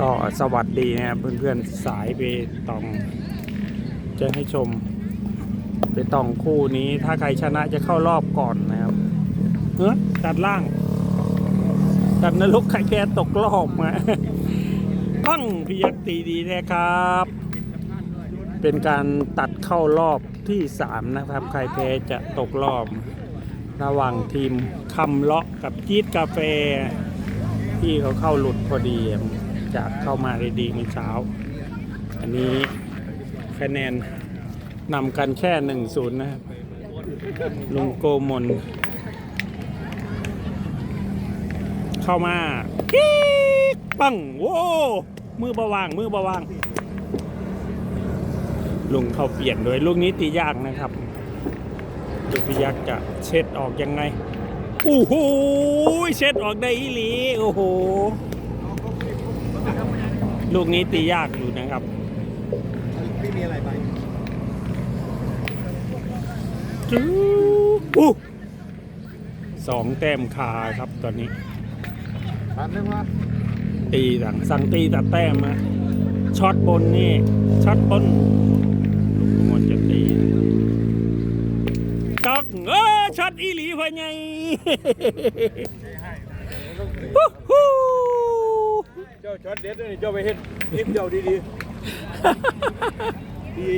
ก็สวัสดีนะครับเพื่อนๆสายเปตอง จะให้ชมเปตองคู่นี้ถ้าใครชนะจะเข้ารอบก่อนนะครับเฮ้ยตัดล่าง ตัดนรกใครแกตกรอบมาปั้งพิยักตีดีนะครับ เป็นการตัดเข้ารอบที่ 3 นะครับ ใครแพ้จะตกรอบ ระหว่างทีมคำเลาะกับจี๊ดกาแฟ ที่เขาเข้าหลุดพอดี จากเข้ามาด้ดีเมื่อเช้า อันนี้คะแนนนำกันแค่หนึ่งศูนย์นะครับลุงโกมลเข้ามากิ๊กปังโว้มือบาวาง มือบาวาง ลุงเขาเปลี่ยนโดยลูกนี้ตียากนะครับดูพี่ยักษ์จะเช็ดออกยังไงโอ้โหเช็ดออกได้อีหลี โอ้โห ลูกนี้ตียากอยู่นะครับไม่มีอะไรไปจู๊อู้สองแต้มคาครับตอนนี้ถามเรื่องว่าตีสั่งสั่งตีแต่แต้มนะช็อตบนนี่ช็อตบนมันจะตีตอกเออช็อตอีหลีพะไงฮู้ฮู้เจ้าช็อตเด็ดเลยเจ้าไปเห็นคลิปเจ้าดีดีดี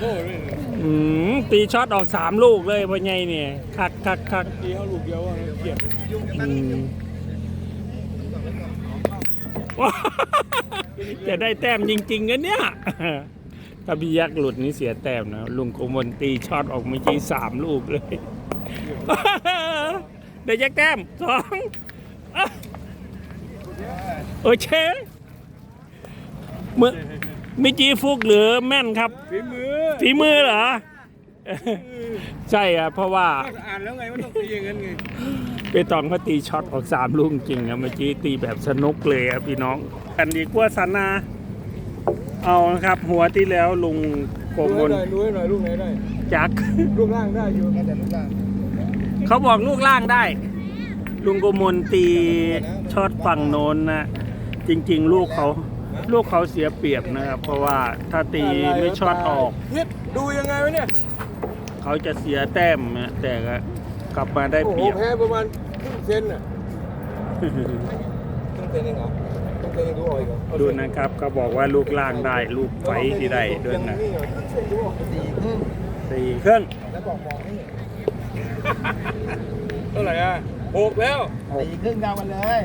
โอ้ยอืมตีช็อตออกสามลูกเลยพะไงเนี่ยคักคักคักดีเขาลูกเดียวเกียดอืมว้าจะได้แต้มจริงๆกันเนี่ย ถ้าพี่ยักษ์หลุดนี่เสียแต้มนะลุงโกมลตีช็อตออกเมื่อกี้สามลูกเลย ได้ยักษ์แต้มสอง อะโอเคเมื่อเมื่อกี้ฟุกหรือแม่นครับฝีมือฝีมือเหรอ ใช่อะเพราะว่า อ่านแล้วไงว่าต้องตีอย่างนั้นไงเปตองเขาตีช็อตออกสามลูกจริงอะเมื่อกี้ตีแบบสนุกเลยอะพี่น้อง อันดีกว่าสันนา เอานะครับ หัวที่แล้วลุงโกดูมให้ลหน่อยดูให้หน่อยลูกไหนได้จักลูกล่างได้อยู่แต่ลูกล่างเขาบอกลูกล่างได้ ลุงโกมลตีช็อตฝั่งโน้นนะ จริง ๆ ลูกเขาลูกเขาเสียเปรียบนะครับ เพราะว่าถ้าตีไม่ช็อตออก ฮิตดูยังไงวะเนี่ยเขาจะเสียแต้มนะแต่ก็กลับมาได้โอ้เปโหรียบ แพ้ประมาณครึ่งเซนอะครึ่งเซนเองเหรอครึ่งเซนยังดูออกอีกเหรอดูนะครับเขาบอกว่าลูกล่างได้ลูกไฟที่ได้ด้วยนะนี่เหรอครึ่งเซนดูออกดีสี่เครื่องแล้วบอกมองนี่เท่าไหร่อะหกแล้ว ตีครึ่งดาวกันเลย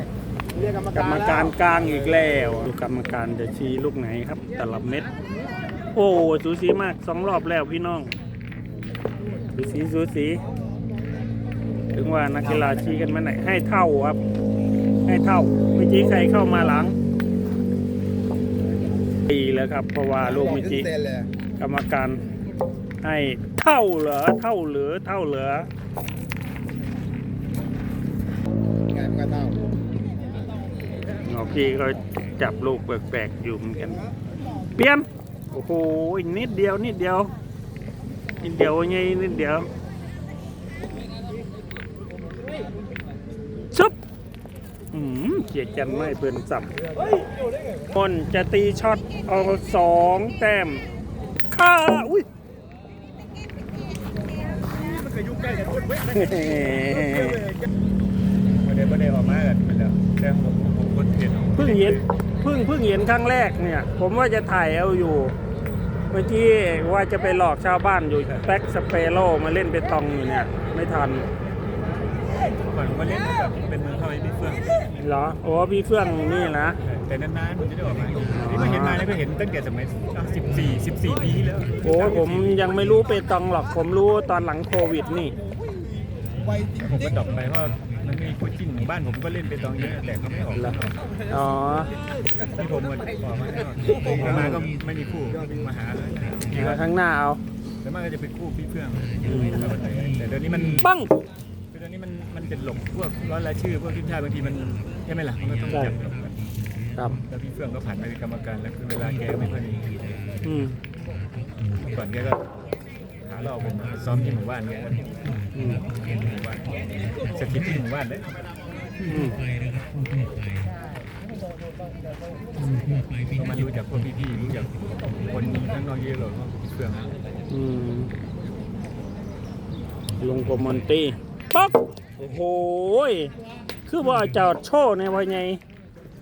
เรียกกรรมกรการรมการกลางอีกแล้วดูกรรมการจะชี้ลูกไหนครับแต่ละเม็ด โอ้สูสีมากสองรอบแล้วพี่น้องสูสีสูสี ถึงว่านักกีฬาชี้กันมาไหนให้เท่าครับ ให้เท่าเมื่อกี้ใครเข้ามาหลังตีแล้วครับ เพราะว่าลูกเมื่อกี้กรรมการให้เท่าเหรอเท่าเหลือเท่าเหลือ ไงมันก็เท่า หมอพี่ก็จับลูกแปลกๆอยู่เหมือนกัน เปลี่ยน โอ้โหอีกนิดเดียว นิดเดียว นิดเดียวไงนิดเดียวชุบอืมเกียดกันไม่เปืนสับคนจะตีช็อตเอาสองแต้มค่าอุ้ยมาแกยุ่งใกล้กันเว้ยเประเดี๋ยวประเดี๋ยวออกมากันเป็นแล้วแต่ผม พิ่งเห็นเพิ่งเพิ่งเห็นครั้งแรกเนี่ย ผมว่าจะถ่ายเอาอยู่เมื่อกี้ว่าจะไปหลอกชาวบ้านอยู่แบ็กสเปโร่มาเล่นเปตองอยู่เนี่ย ไม่ทันก่อนมาเล่นแบบเป็นเมืองเข้าไปพี่เฟื่องเหรอโอ้พี่เฟื่องนี่นะแต่นานๆผมจะได้ออกมานี่มาเห็นมาเนี่ยก็เห็นตั้งแต่สมัย14 14ปีที่แล้วโอ้ผมยังไม่รู้เปตองหรอกผมรู้ตอนหลังโควิดนี่ผมก็ดรอปไปเพราะ มันมีคู่จิ้นของบ้านผมก็เล่นไปตองเยอะแต่เขาไม่ออกเหรออ๋อที่ผมมันออกมาออกมาก็ไม่มีคู่มาหาเอาข้างหน้าเอาแล้วมันก็จะเป็นคู่พี่เฟื่องแต่เดี๋ยวนี้มันปังคือตอนนี้มันมันจะหลบพวกร้อยรายชื่อพวกทีมชาติบางทีมันใช่ไหมล่ะมันก็ต้องจับหลบกันครับแล้วพี่เฟื่องก็ผ่านมาเป็นกรรมการแล้วคือเวลาแกไม่ค่อยมีอืมเมื่อก่อนแกก็หาเราผมมาซ้อมที่หมู่บ้านแกอืมหมู่บ้านสกิปที่หมู่บ้านเลยอืมก็มารู้จากพวกพี่ๆรู้จากคนข้างนอกเยอะหรอกก็เครื่องอืมลงกมอนตี้ปั๊บโอ้โหยคือว่าเจ้าโชว์ในวันไง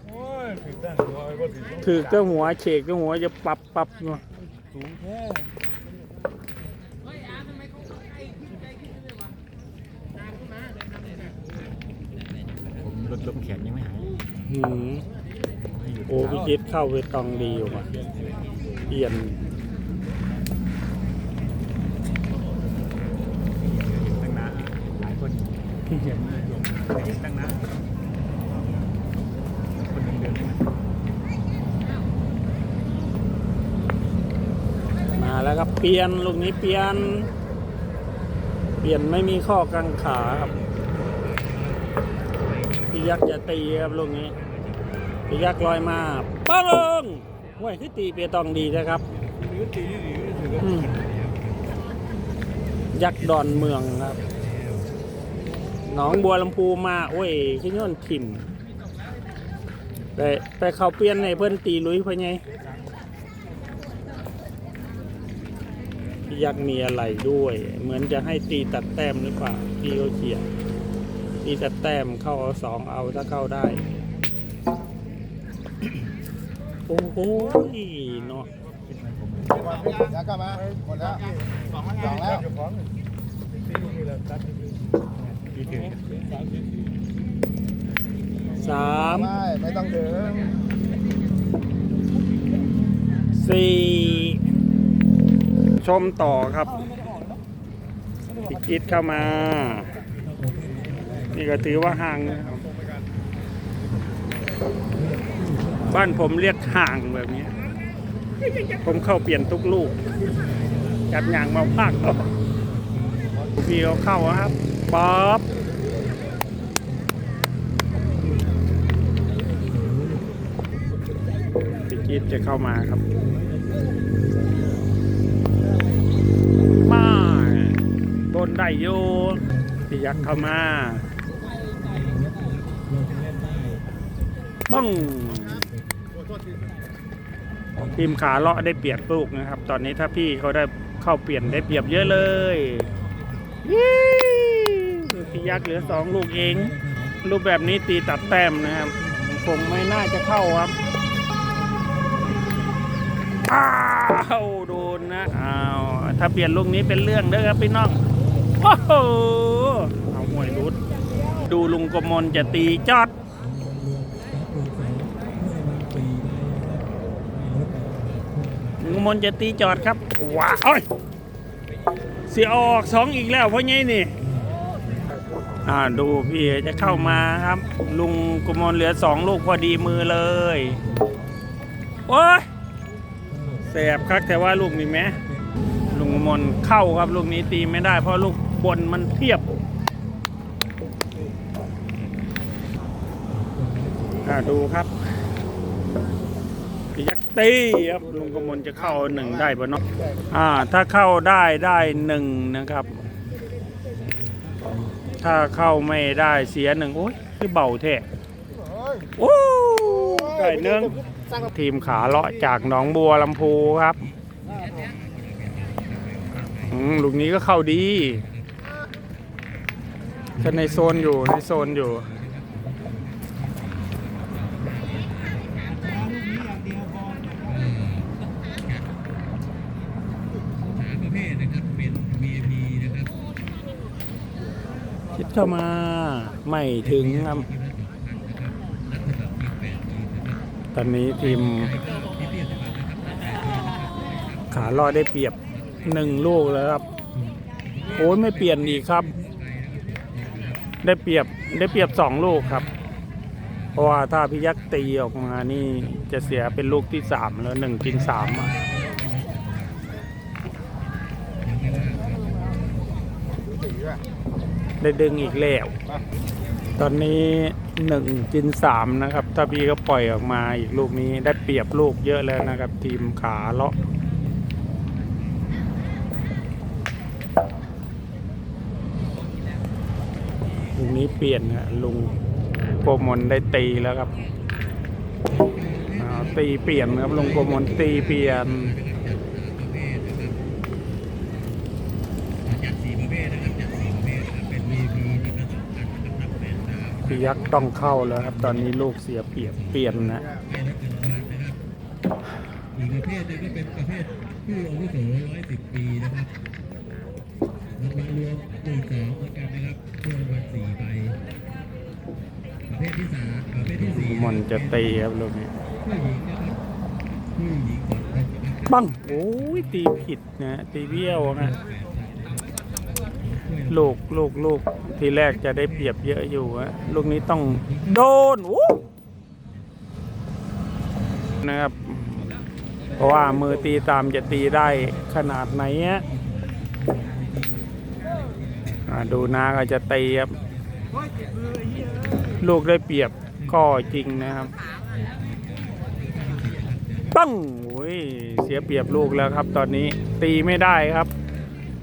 โอ้ยถือตั้งหัวก็ถือถือก็หัวเฉกก็หัวจะปับปับเนาะ สูงแค่ ผม ลดลมแขนยังไม่หายหืมให้หยุดโอ้พี่จิตเข้าไปตองดีอยู่ว่ะเปลี่ยนตั้งนานหลายคนเขียนเลยตั้งนานคนหนึ่งเดือนนึงมาแล้วครับเปลี่ยนลูกนี้เปลี่ยน เปลี่ยนไม่มีข้อกังขาครับพี่ ยักษ์จะตีครับลูกนี้พี่ยักษ์ลอยมาปังห้วยคือตีเปียตองดีนะครับยักษ์ดอนเมืองครับหนองบัวลำพูมาโอ้ยขี้ย้อนถิ่มแต่แต่เขาเปลี่ยนในเพื่อนตีลุยเพื่อนไงยักษ์มีอะไรด้วย เหมือนจะให้ตีตัดแต้มหรือเปล่าพี่เขาเขียน ตีตัดแต้มเข้าเอาสองเอาถ้าเข้าได้ โอ้โหเนาะแล้วก็มาหมดแล้วสองแล้วสามไม่ไม่ต้องถึงสี่ชมต่อครับพิกิดเข้ามา นี่ก็ถือว่าห่าง บ้านผมเรียกห่างแบบนี้ ผมเข้าเปลี่ยนทุกลูก จัดอย่างมาภาคต่อพี่เขาเข้าครับป๊อปพิกิดจะเข้ามาครับมาบนได้อยู่พี่ยักษ์เข้ามา บ้องทีมขาเลาะได้เปรียบลูกนะครับ ตอนนี้ถ้าพี่เขาได้เข้าเปลี่ยนได้เปรียบเยอะเลยยี่พี่ยักษ์เหลือสองลูกเอง รูปแบบนี้ตีตัดแต้มนะครับคงไม่น่าจะเข้าครับอ้าวโดนนะอ้าวถ้าเปลี่ยนลูกนี้เป็นเรื่องเด้อครับพี่น้องโอ้โหเอาหวยรุดดูลุงกมลจะตีจอด ลุงก มลจะตีจอดครับ ว้าวโอ้ยเสียออกสองอีกแล้วเพราะไงนี่อ่าดูพี่จะเข้ามาครับ ลุงกมลเหลือสองลูกพอดีมือเลยโอ้ยแสบคักแต่ว่าลูกนี่แหมลุงกมนเข้าครับลูกนี้ตีไม่ได้ เพราะลูกบนมันเทียบอ่าดูครับ ตีครับลุงกมลจะเข้าหนึ่งได้ปะเนาะอ่า ถ้าเข้าได้ได้หนึ่งนะครับ ถ้าเข้าไม่ได้เสียหนึ่งโอ้ยคือเบาแท้โอ้ได้หนึ่งทีมขาเลาะจากหนองบัวลำพูครับลูกนี้ก็เข้าดีก็ในโซนอยู่ในโซนอยู่ คิดเข้ามา ไม่ถึงครับตอนนี้ทีม ขาลอยได้เปรียบหนึ่งลูกแล้วครับ โอ้ยไม่เปลี่ยนอีกครับ ได้เปรียบได้เปรียบสองลูกครับ เพราะว่าถ้าพี่ยักษ์ตีออกมานี่จะเสียเป็นลูกที่สามแล้วหนึ่งกินสามอะ ได้ดึงอีกแล้วตอนนี้หนึ่งกินสามนะครับ ถ้าพี่ก็ปล่อยออกมาอีกลูกนี้ได้เปรียบลูกเยอะแล้วนะครับ ทีมขาเลาะลูกนี้เปลี่ยนฮะลุงโปรมนได้ตีแล้วครับตีเปลี่ยนครับลุงโกมลตีเปลี่ยน พี่ยักษ์ต้องเข้าแล้วครับ ตอนนี้ลูกเสียเปรียบเปลี่ยนนะอีกประเภทหนึงก็เป็นประเภทผู้อาวุโส110ปีนะครับรางวัลรวมหมื่นสองเหมือนกันนะครับเพื่อรางวัลสี่ใบประเภทที่สามประเภทที่สี่มอนจะตีครับลูกนี้ผู้หญิงนะครับผู้หญิงสองคนนะครับปังโอ้ยตีผิดนะตีเบี้ยวนะ ลูกลูกลูกทีแรกจะได้เปรียบเยอะอยู่อะลูกนี้ต้องโดนอู้นะครับ เพราะว่ามือตีตามจะตีได้ขนาดไหนอะดูนาก็จะตีครับลูกได้เปรียบก็จริงนะครับตั้งโอ้ยเสียเปรียบลูกแล้วครับ ตอนนี้ตีไม่ได้ครับ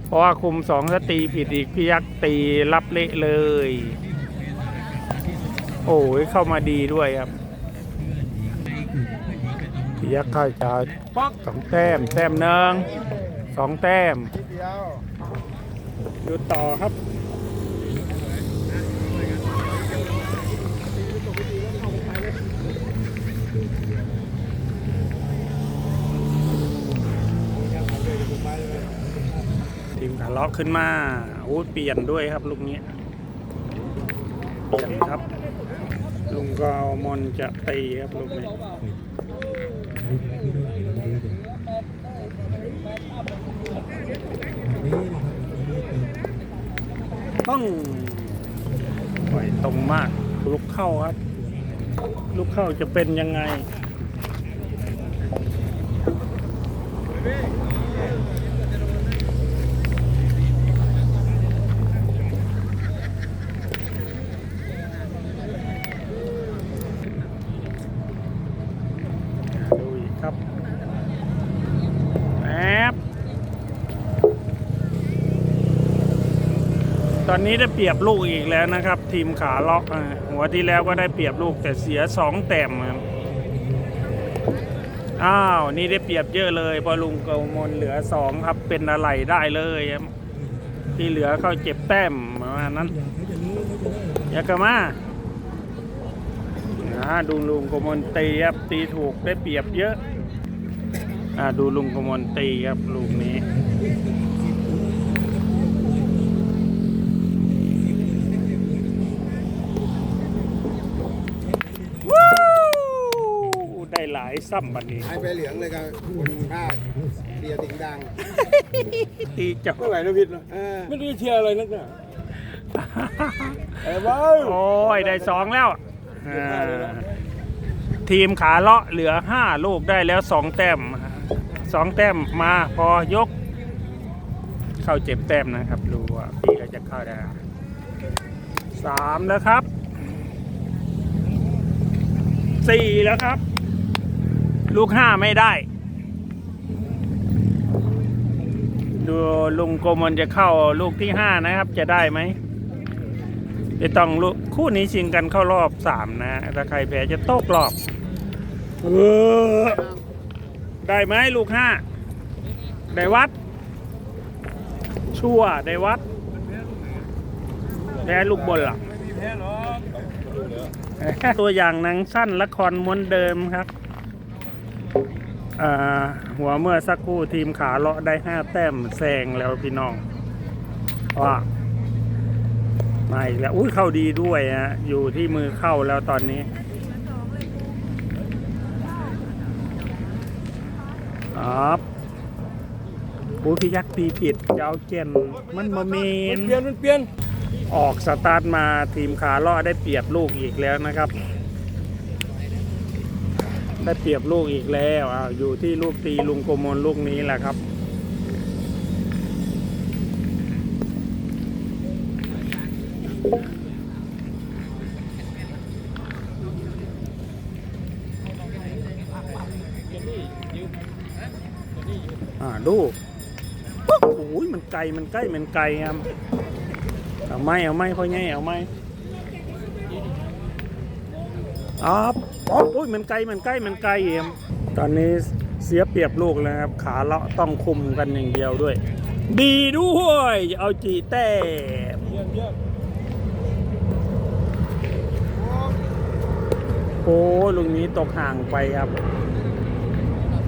เพราะว่าคุมสองถ้าตีผิดอีกพี่ยักษ์ตีรับเละเลย โอ้ยเข้ามาดีด้วยครับพี่ยักษ์เข้าจะสองแต้ม แต้มหนึ่งสองแต้มอยู่ต่อครับ ล็อกขึ้นมาโอ้ยเปลี่ยนด้วยครับลูกนี้เปลี่ยนครับ ลุงก็เอามอนจะตีครับลูกนี้ต้องปล่อยตรงมากลุกเข้าครับลุกเข้าจะเป็นยังไง ดูอีกครับแอบต อนนี้ได้เปรียบลูกอีกแล้วนะครับ ทีมขาล็อกอะหัวที่แล้วก็ได้เปรียบลูกแต่เสียสองแต้มอ้าวนี่ได้เปรียบเยอะเลยพอลุงเกามนเหลือสองครับเป็นอะไรได้เลยครับที่เหลือเขาเจ็บแต้มประมาณนั้นยากกะมาอ่าดูลุงกมลตีครับตีถูกได้เปรียบเยอะอ่าดูลุงกมลตีครับลูกนี้วู้ได้หลายซ้ำบันนี้ ให้ไปเหลืองเลยครับคนภาคเดียติงดังตีเจับเท่าไหร่นะพิษนะเออไม่ได้เชียร์อะไรนักหนาเอ้ยว้าโอ้ย ได้สองแล้วอ่าทีมขาเลาะเหลือห้าลูกได้แล้วสองแต้มสองแต้มมาพอยก เข้าเจ็บแต้มนะครับดูว่าพี่ก็จะเข้าได้สามแล้วครับสี่แล้วครับ ลูกห้าไม่ได้ ดูลุงโกมลจะเข้าลูกที่ห้านะครับ จะได้ไหมจะต้องลูกคู่นี้ชิงกันเข้ารอบสามนะถ้าใครแพ้จะตกรอบเออได้ไหมลูกห้าได้วัด ชั่วได้วัดแพ้ลูกบนหรอไม่มีแพ้หรอกตัวอย่างหนังสั้นละครม้วนเดิมครับอ่า หัวเมื่อสักครู่ทีมขาเลาะได้ห้าแต้มแซงแล้วพี่น้องว่ามาอีกแล้วอุ้ยเข้าดีด้วยฮะอยู่ที่มือเข้าแล้วตอนนี้ครับอุ้ยพี่ยักษ์ตีผิดเจ้าเจนมันมาเมมันนเปลี่ยนมันเปลี่ยนออกสตาร์ทมาทีมขาล่อได้เปรียบลูกอีกแล้วนะครับ ได้เปรียบลูกอีกแล้วอ้าวอยู่ที่ลูกตีลุงโกมลลูกนี้แหละครับ อ่าดูโอ้ยมันไกลมันใกล้มันไกลครับเอาไม่เอาไม่พ่อใหญ่เอาไม่อ๋อ โอ้ยมันไกลมันใกล้มันไกลเอ็มตอนนี้เสียเปรียบลูกแล้วครับ ขาเลาะต้องคุมกันอย่างเดียวด้วย ดีด้วยเอาจีแต้มเโอ้ลุงนี้ตกห่างไปครับ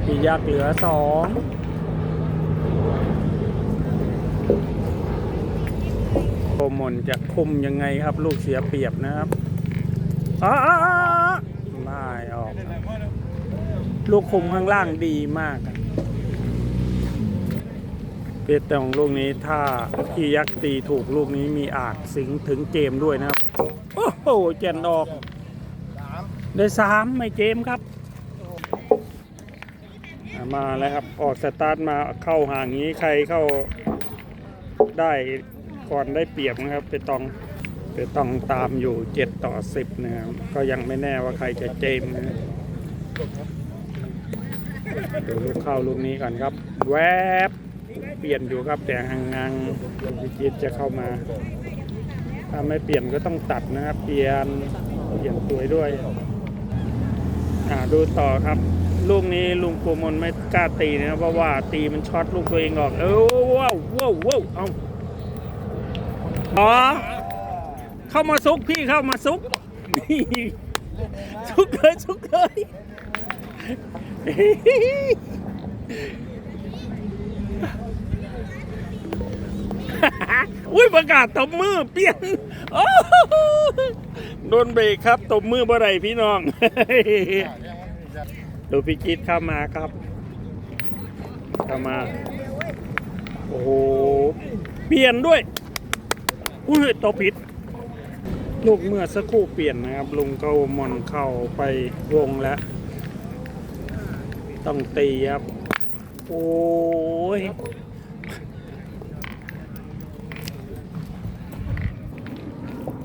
พี่ยักษ์เหลือสองโปรมนจะคุมยังไงครับ ลูกเสียเปรียบนะครับอ้า ไม่ออก ลูกคุมข้างล่างดีมากเปียตองลูกนี้ถ้าพี่ยักษ์ตีถูกลูกนี้มีอาจสิงถึงเกมด้วยนะครับ โอ้โหเจนออก ได้สามไม่เกมครับ มาแล้วครับออกสตาร์ทมาเข้าห่างนี้ใครเข้าได้ก่อนได้เปรียบนะครับไปตอง ไปตองตามอยู่ 7 ต่อ 10 นะครับ ก็ยังไม่แน่ว่าใครจะเจมนะดูลูกเข้าลูกนี้ก่อนครับ แวบเปลี่ยนอยู่ครับแต่ห่างๆพิจิตจะเข้ามา ถ้าไม่เปลี่ยนก็ต้องตัดนะครับ เปลี่ยนเปลี่ยนตัวด้วยอ่าดูต่อครับ ลูกนี้ลุงโกมลไม่กล้าตีนะเพราะว่าตีมันช็อตลูกตัวเองออก เออว้าวว้าวว้าวเอาอ๋อ เข้ามาซุกพี่เข้ามาซุกนี่ซุกเลยซุกเลยอุ้ยประกาศตบมือเปลี่ยนโอ้โดนเบรกครับตบมือบ่ไรพี่น้อง ดูพี่กิ๊ดเข้ามาครับ เข้ามา โอ้โห เปลี่ยนด้วย อุ้ยตบผิด ลูกเมื่อสักครู่เปลี่ยนนะครับ ลุงก็มอนเข้าไปวงแล้ว ต้องตีครับ โอ้ย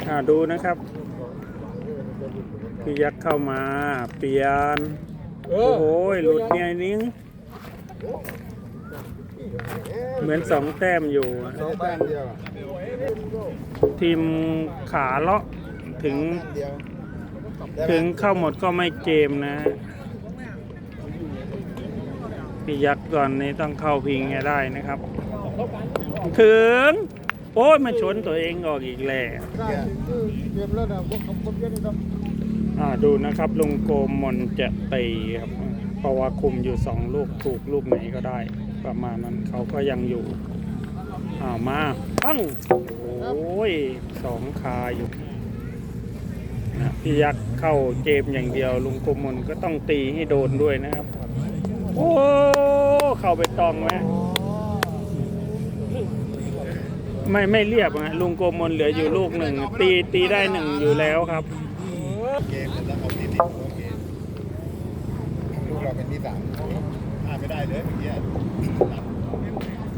อ่าดูนะครับ พี่ยักษ์เข้ามา เปลี่ยน โอ้อโหหลุดเนี่ยนิ้ง เหมือนสองแต้มอยู่ สองแต้มเดียวทีมขาเลาะถึง เดียวถึงเข้าหมดก็ไม่เกมนะพี่ยักษ์ก่อนนี้ต้องเข้าพิงให้ได้นะครับ ถึง โอ้ยมาชนตัวเองออกอีกแล้วอ่าดูนะครับลุงโกมนจะตีครับเพราะว่าคุมอยู่สองลูกถูกลูกไหนก็ได้ ประมาณนั้นเขาก็ยังอยู่อ่ามาปั้งโอ้ยสองคาอยู่นะพี่ยักษ์เข้าเกมอย่างเดียว ลุงโกมนก็ต้องตีให้โดนด้วยนะครับ โอ้เข้าไปตองไหมไม่ไม่เรียบนะลุงโกมลเหลืออยู่ลูกหนึ่งตีตีได้หนึ่งอยู่แล้วครับเกมแล้วเอาที่ติดโอเคลูกเราเป็นที่สาม ไม่ได้เลยเมื่อกี้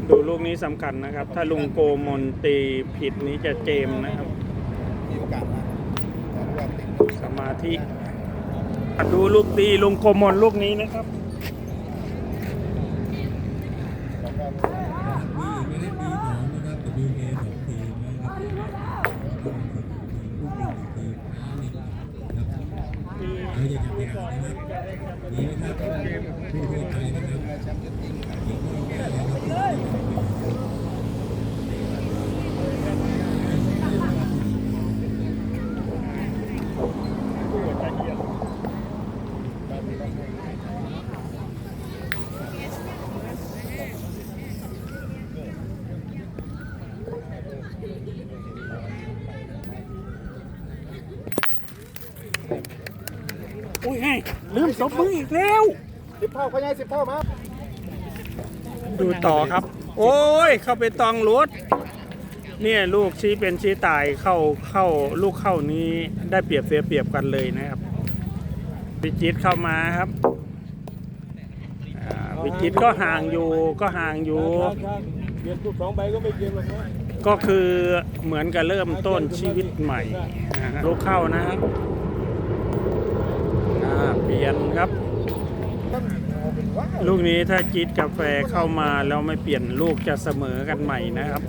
ดูลูกนี้สำคัญนะครับ ถ้าลุงโกมลตีผิดนี้จะเจมนะครับมีโอกาสมาแต่ว่าติดสมาธิดูลูกตีลุงโกมลลูกนี้นะครับ แล้วก็ มีหมายเลข B สองนะครับ WA สองทีมนะครับผู้หญิงทีมค้าหนึ่งนะครับเราจะจับยาวนะครับดีไหมครับผู้ทั่วไปนะครับ แชมป์จะยิง หญิงก็แย่เลยครับ อุ้ยให้ ลืมสบมืออีกแล้ว สิบเท่าเขาใหญ่สิบเท่ามาดูต่อครับ โอ้ย เข้าไปตองรถเนี่ยลูกชี้เป็นชี้ตายเข้าเข้าลูกเข้านี้ได้เปรียบเสียเปรียบกันเลยนะครับพิจิตรเข้ามาครับอ่าพิจิตรก็ห่างอยู่ก็ห่างอยู่ เปลี่ยนทุกสองใบก็ไม่เกมหรอกนะก็คือเหมือนกับเริ่มต้นชีวิตใหม่นะฮะลูกเข้านะครับอ่า เปลี่ยนครับ ลูกนี้ถ้าจิตกาแฟเข้ามาแล้วไม่เปลี่ยนลูกจะเสมอกันใหม่นะครับ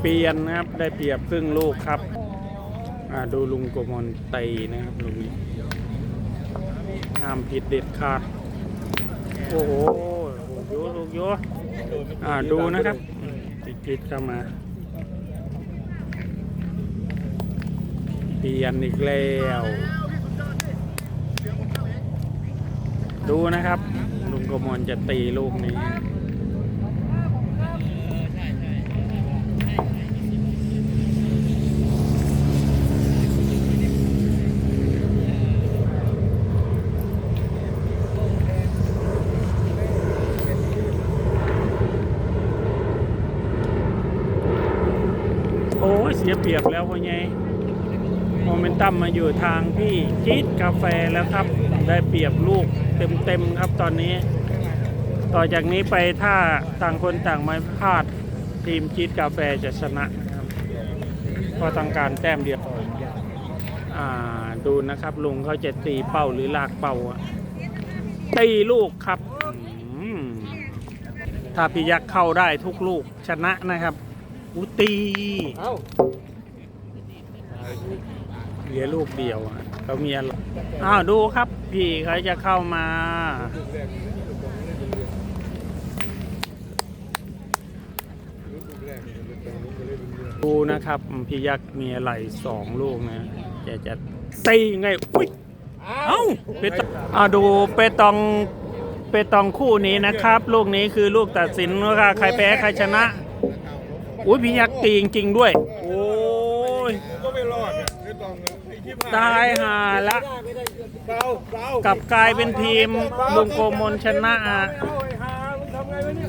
เปลี่ยนนะครับได้เปรียบครึ่งลูกครับดูลุงโกมลตีนะครับลุงนี้ห้ามผิดเด็ดขาดโอ้โหลูกโยลูกโยอ่าดูนะครับติดติดเข้ามา เปลี่ยนอีกแล้ว ดูนะครับ ลุงกมลจะตีลูกนี้ โอ้ยเสียเปรียบแล้วพ่อใหญ่ ตั้มมาอยู่ทางพี่จี๊ดกาแฟแล้วครับ ได้เปรียบลูกเต็มๆครับตอนนี้ ต่อจากนี้ไปถ้าต่างคนต่างไม่พลาดทีมจี๊ดกาแฟจะชนะครับเพราะต้องการแต้มเดียวดูนะครับลุงเขาจะตีเป้าหรือลากเป้าตีลูกครับถ้าพี่ยักษ์เข้าได้ทุกลูกชนะนะครับ อุตี เหลือลูกเดียวอะเขามีอะไรอ้าวดูครับ พี่เขาจะเข้ามาดูนะครับ พี่ยักษ์มีอะไรสองลูกนะจะจะตีไงอุ้ยเอ้าเปตองอ่าดูเปตองเปตองคู่นี้นะครับ ลูกนี้คือลูกตัดสินว่าใครแพ้ใครชนะ อุ้ยพี่ยักษ์ตีจริงๆด้วย ก็ไม่รอดเนี่ยไม่ต้องนะไอ้ที่ผ่าน ตายห่าละเปล่าเปล่ากลับกลายเป็นทีมลุงโกมลชนะอะเอาไอ้หามึงทำไงวะเนี่ย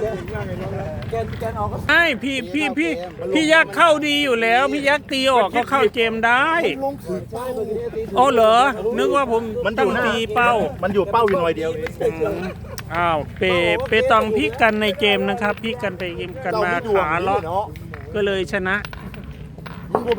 แกนว่าไงน้องนะแกนแกนออกก็ใช่พี่พี่พี่พี่ยักษ์เข้าดีอยู่แล้ว พี่ยักษ์ตีออกก็เข้าเกมได้ลงขืนใช่เลยทีนี้ตีอ๋อเหรอ นึกว่าผมต้องตีเป้า มันอยู่เป้าอยู่หน่อยเดียวเองอืมอ้าวเปเปตองพลิกกันในเกมนะครับพลิกกันไปเกมกันมาขาเลาะก็เลยชนะมึงบ่ไป